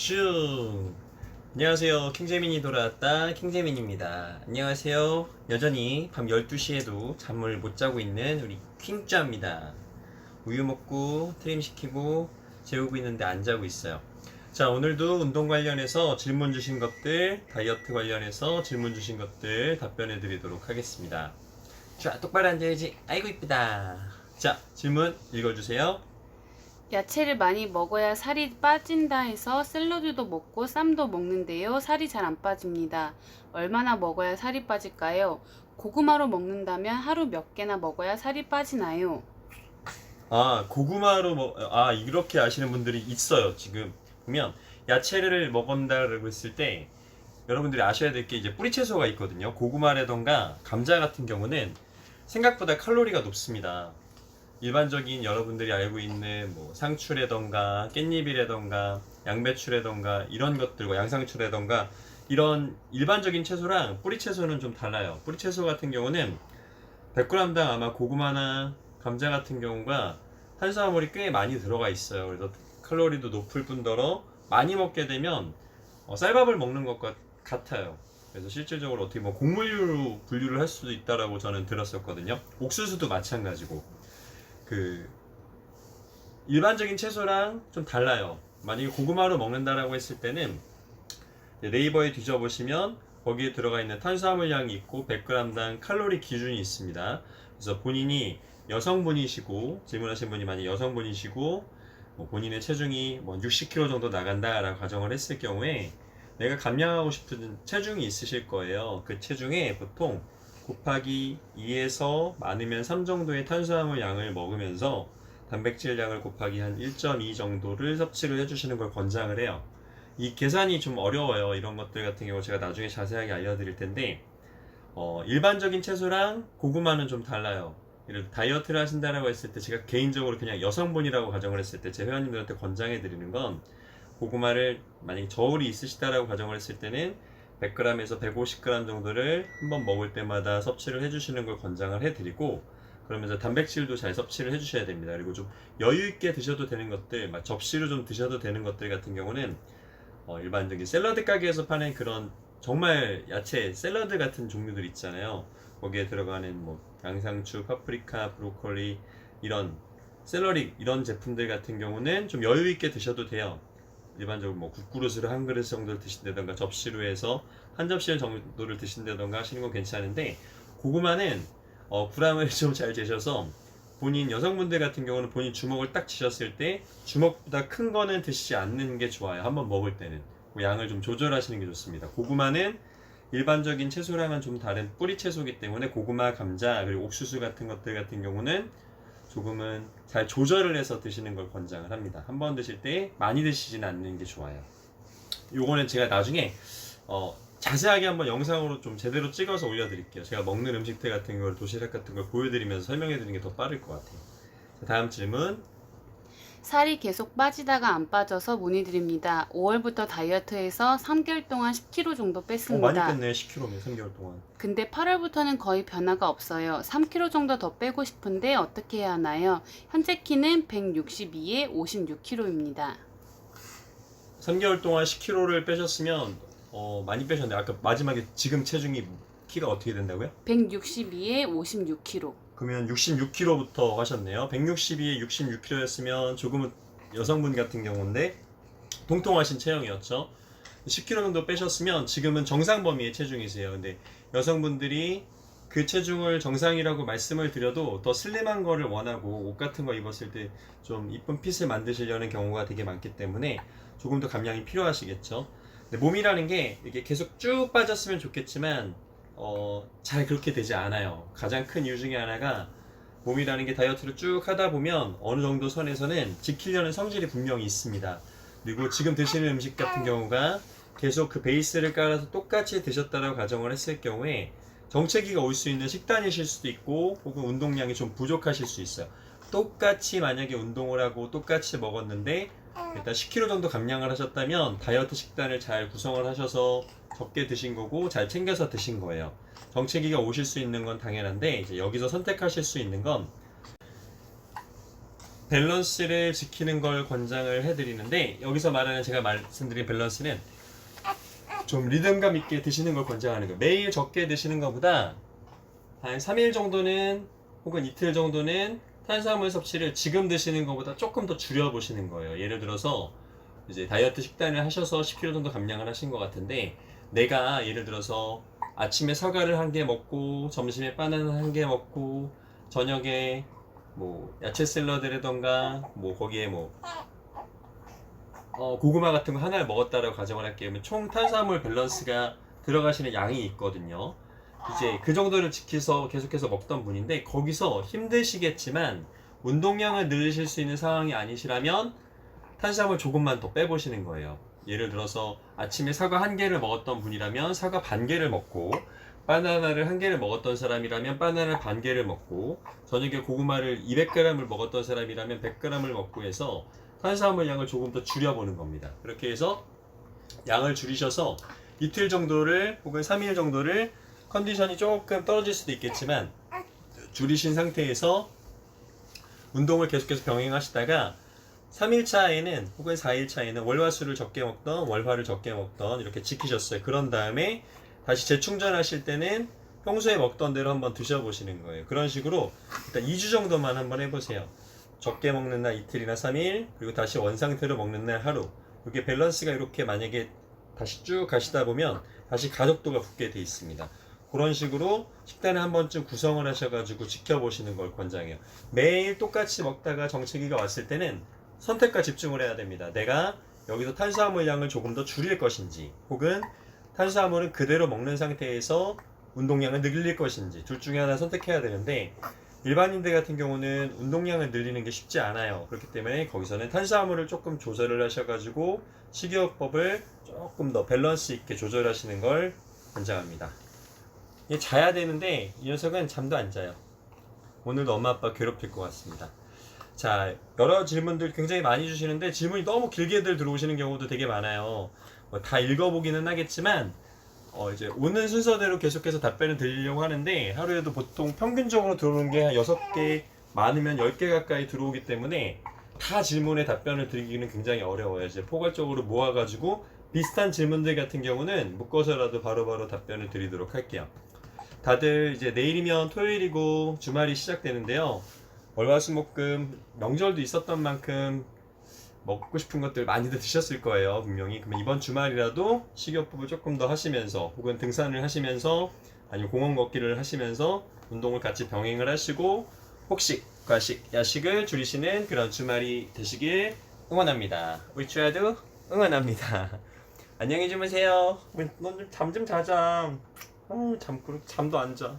슝 안녕하세요. 킹재민이 돌아왔다. 킹재민입니다. 안녕하세요. 여전히 밤 12시에도 잠을 못 자고 있는 우리 킹짜입니다. 우유 먹고 트림 시키고 재우고 있는데 안 자고 있어요. 자 오늘도 운동 관련해서 질문 주신 것들 다이어트 관련해서 질문 주신 것들 답변해 드리도록 하겠습니다. 자 똑바로 앉아야지. 아이고 이쁘다. 자 질문 읽어주세요 야채를 많이 먹어야 살이 빠진다 해서 샐러드도 먹고 쌈도 먹는데요. 살이 잘 안 빠집니다. 얼마나 먹어야 살이 빠질까요? 고구마로 먹는다면 하루 몇 개나 먹어야 살이 빠지나요? 아, 고구마로 먹, 아, 이렇게 아시는 분들이 있어요, 지금. 보면, 야채를 먹는다고 했을 때, 여러분들이 아셔야 될 게 이제 뿌리 채소가 있거든요. 고구마라던가 감자 같은 경우는 생각보다 칼로리가 높습니다. 일반적인 여러분들이 알고 있는 뭐 상추라던가 깻잎이라던가 양배추라던가 이런 것들과 양상추라던가 이런 일반적인 채소랑 뿌리 채소는 좀 달라요. 뿌리 채소 같은 경우는 100g당 아마 고구마나 감자 같은 경우가 탄수화물이 꽤 많이 들어가 있어요. 그래서 칼로리도 높을 뿐더러 많이 먹게 되면 어, 쌀밥을 먹는 것 같- 같아요. 그래서 실질적으로 어떻게 뭐 곡물류로 분류를 할 수도 있다라고 저는 들었었거든요. 옥수수도 마찬가지고 그 일반적인 채소랑 좀 달라요. 만약에 고구마로 먹는다라고 했을 때는 네이버에 뒤져보시면 거기에 들어가 있는 탄수화물량이 있고 100g당 칼로리 기준이 있습니다. 그래서 본인이 여성분이시고 질문하신 분이 만약 여성분이시고 뭐 본인의 체중이 뭐 60kg 정도 나간다라고 가정을 했을 경우에 내가 감량하고 싶은 체중이 있으실 거예요. 그 체중에 보통 곱하기 2에서 많으면 3 정도의 탄수화물 양을 먹으면서 단백질 양을 곱하기 한 1.2 정도를 섭취를 해주시는 걸 권장을 해요. 이 계산이 좀 어려워요. 이런 것들 같은 경우 제가 나중에 자세하게 알려드릴 텐데 어, 일반적인 채소랑 고구마는 좀 달라요. 예를 다이어트를 하신다라고 했을 때 제가 개인적으로 그냥 여성분이라고 가정을 했을 때 제 회원님들한테 권장해 드리는 건 고구마를 만약에 저울이 있으시다라고 가정을 했을 때는 100g에서 150g 정도를 한 번 먹을 때마다 섭취를 해주시는 걸 권장을 해드리고 그러면서 단백질도 잘 섭취를 해주셔야 됩니다. 그리고 좀 여유 있게 드셔도 되는 것들, 막 접시로 좀 드셔도 되는 것들 같은 경우는 어, 일반적인 샐러드 가게에서 파는 그런 정말 야채 샐러드 같은 종류들 있잖아요. 거기에 들어가는 뭐 양상추, 파프리카, 브로콜리 이런 샐러리 이런 제품들 같은 경우는 좀 여유 있게 드셔도 돼요. 일반적으로 뭐 국그릇으로 한 그릇 정도를 드신다던가 접시로 해서 한 접시 정도를 드신다던가 하시는 건 괜찮은데 고구마는 어, 부람을 좀 잘 재셔서 본인 여성분들 같은 경우는 본인 주먹을 딱 쥐셨을 때 주먹보다 큰 거는 드시지 않는 게 좋아요. 한번 먹을 때는 그 양을 좀 조절하시는 게 좋습니다. 고구마는 일반적인 채소랑은 좀 다른 뿌리 채소이기 때문에 고구마, 감자 그리고 옥수수 같은 것들 같은 경우는 조금은 잘 조절을 해서 드시는 걸 권장을 합니다. 한 번 드실 때 많이 드시지는 않는 게 좋아요. 요거는 제가 나중에 어, 자세하게 한번 영상으로 좀 제대로 찍어서 올려드릴게요. 제가 먹는 음식들 같은 걸 도시락 같은 걸 보여드리면서 설명해드리는 게 더 빠를 것 같아요. 자, 다음 질문. 살이 계속 빠지다가 안 빠져서 문의드립니다. 5월부터 다이어트해서 3개월 동안 10kg 정도 어, 많이 뺐습니다. 뺐네 10kg면 3개월 동안. 근데 8월부터는 거의 변화가 없어요. 3kg 정도 더 빼고 싶은데 어떻게 해야 하나요? 현재 키는 162에 56kg입니다. 3개월 동안 10kg를 빼셨으면 어, 많이 빼셨네. 아까 마지막에 지금 체중이 키가 어떻게 된다고요? 162에 56kg. 그러면 66kg부터 하셨네요. 162에 66kg였으면 조금은 여성분 같은 경우인데 통통하신 체형이었죠. 10kg 정도 빼셨으면 지금은 정상 범위의 체중이세요. 근데 여성분들이 그 체중을 정상이라고 말씀을 드려도 더 슬림한 거를 원하고 옷 같은 거 입었을 때 좀 이쁜 핏을 만드시려는 경우가 되게 많기 때문에 조금 더 감량이 필요하시겠죠. 근데 몸이라는 게 이게 계속 쭉 빠졌으면 좋겠지만 어, 잘 그렇게 되지 않아요. 가장 큰 이유 중에 하나가 몸이라는 게 다이어트를 쭉 하다 보면 어느 정도 선에서는 지키려는 성질이 분명히 있습니다. 그리고 지금 드시는 음식 같은 경우가 계속 그 베이스를 깔아서 똑같이 드셨다라고 가정을 했을 경우에 정체기가 올 수 있는 식단이실 수도 있고 혹은 운동량이 좀 부족하실 수 있어요. 똑같이 만약에 운동을 하고 똑같이 먹었는데 일단 10kg 정도 감량을 하셨다면 다이어트 식단을 잘 구성을 하셔서 적게 드신 거고 잘 챙겨서 드신 거예요. 정체기가 오실 수 있는 건 당연한데 이제 여기서 선택하실 수 있는 건 밸런스를 지키는 걸 권장을 해드리는데 여기서 말하는 제가 말씀드린 밸런스는 좀 리듬감 있게 드시는 걸 권장하는 거예요. 매일 적게 드시는 것보다 한 3일 정도는 혹은 이틀 정도는 탄수화물 섭취를 지금 드시는 것보다 조금 더 줄여보시는 거예요. 예를 들어서 이제 다이어트 식단을 하셔서 10kg 정도 감량을 하신 것 같은데 내가 예를 들어서 아침에 사과를 한 개 먹고 점심에 바나나 한 개 먹고 저녁에 뭐 야채 샐러드라던가 뭐 거기에 뭐 어, 고구마 같은 거 하나를 먹었다라고 가정을 할게요. 총 탄수화물 밸런스가 들어가시는 양이 있거든요. 이제 그 정도를 지켜서 계속해서 먹던 분인데 거기서 힘드시겠지만 운동량을 늘리실 수 있는 상황이 아니시라면 탄수화물 조금만 더 빼보시는 거예요. 예를 들어서 아침에 사과 한 개를 먹었던 분이라면 사과 반 개를 먹고 바나나를 한 개를 먹었던 사람이라면 바나나 반 개를 먹고 저녁에 고구마를 200g을 먹었던 사람이라면 100g을 먹고 해서 탄수화물 양을 조금 더 줄여보는 겁니다. 그렇게 해서 양을 줄이셔서 이틀 정도를 혹은 3일 정도를 컨디션이 조금 떨어질 수도 있겠지만 줄이신 상태에서 운동을 계속해서 병행하시다가 3일 차에는 혹은 4일 차에는 월화수를 적게 먹던 월화를 적게 먹던 이렇게 지키셨어요. 그런 다음에 다시 재충전하실 때는 평소에 먹던 대로 한번 드셔보시는 거예요. 그런 식으로 일단 2주 정도만 한번 해보세요. 적게 먹는 날 이틀이나 3일 그리고 다시 원상태로 먹는 날 하루 이렇게 밸런스가 이렇게 만약에 다시 쭉 가시다 보면 다시 가속도가 붙게 돼 있습니다. 그런 식으로 식단을 한 번쯤 구성을 하셔가지고 지켜보시는 걸 권장해요. 매일 똑같이 먹다가 정체기가 왔을 때는 선택과 집중을 해야 됩니다. 내가 여기서 탄수화물 양을 조금 더 줄일 것인지, 혹은 탄수화물은 그대로 먹는 상태에서 운동량을 늘릴 것인지, 둘 중에 하나 선택해야 되는데, 일반인들 같은 경우는 운동량을 늘리는 게 쉽지 않아요. 그렇기 때문에 거기서는 탄수화물을 조금 조절을 하셔가지고, 식이요법을 조금 더 밸런스 있게 조절하시는 걸 권장합니다. 얘 자야 되는데, 이 녀석은 잠도 안 자요. 오늘도 엄마 아빠 괴롭힐 것 같습니다. 자, 여러 질문들 굉장히 많이 주시는데 질문이 너무 길게들 들어오시는 경우도 되게 많아요. 뭐 다 읽어보기는 하겠지만 어, 이제 오는 순서대로 계속해서 답변을 드리려고 하는데 하루에도 보통 평균적으로 들어오는 게 한 6개, 많으면 10개 가까이 들어오기 때문에 다 질문에 답변을 드리기는 굉장히 어려워요. 이제 포괄적으로 모아가지고 비슷한 질문들 같은 경우는 묶어서라도 바로바로 답변을 드리도록 할게요. 다들 이제 내일이면 토요일이고 주말이 시작되는데요. 월화수목금 명절도 있었던 만큼 먹고 싶은 것들 많이들 드셨을 거예요 분명히. 그러면 이번 주말이라도 식이요법을 조금 더 하시면서 혹은 등산을 하시면서 아니면 공원 걷기를 하시면서 운동을 같이 병행을 하시고 혹식, 과식, 야식을 줄이시는 그런 주말이 되시길 응원합니다. 우리 주야도 응원합니다. 안녕히 주무세요. 잠 좀 자자 어, 잠, 잠도 안 자.